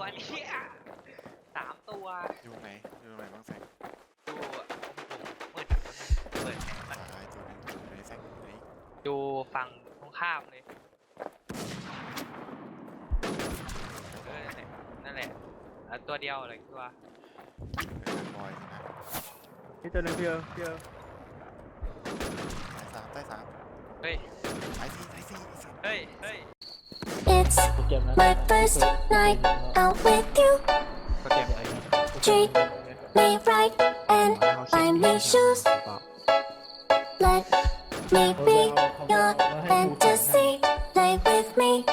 ตัวเนี้ยสามตัวอยู่ไหนอยู่ไหนบ้างแซงดูผมมืดอะเปิดแสงมันตายตัวหนึงอยู่ไหนแซงอยู่ไหนดูฝั่งตรงข้ามเลยเออนั่นแหละแล้วตัวเดียวเลยตัวเป็นบอยนะนี่ตัวหนึงพี่เออพี่เออสายสามใต้สามเฮ้ยสายสี่สายสี่สายเฮ้ยเฮ้ย It's my first night out with you. Treat me right and buy me shoes. Let me be your fantasy. Play with me.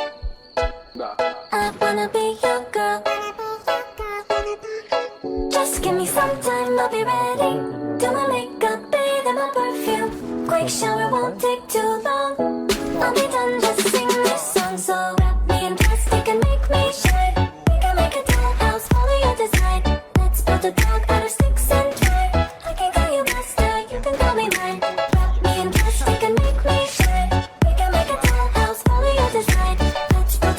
I wanna be your girl. Just give me some time, I'll be ready. Do my makeup, bathe in my perfume. Quick shower won't take too long. I'll be done just.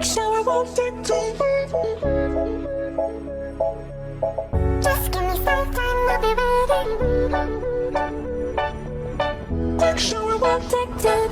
Quick shower won't take too long. Just give me some time, I'll be ready. Quick shower won't too long.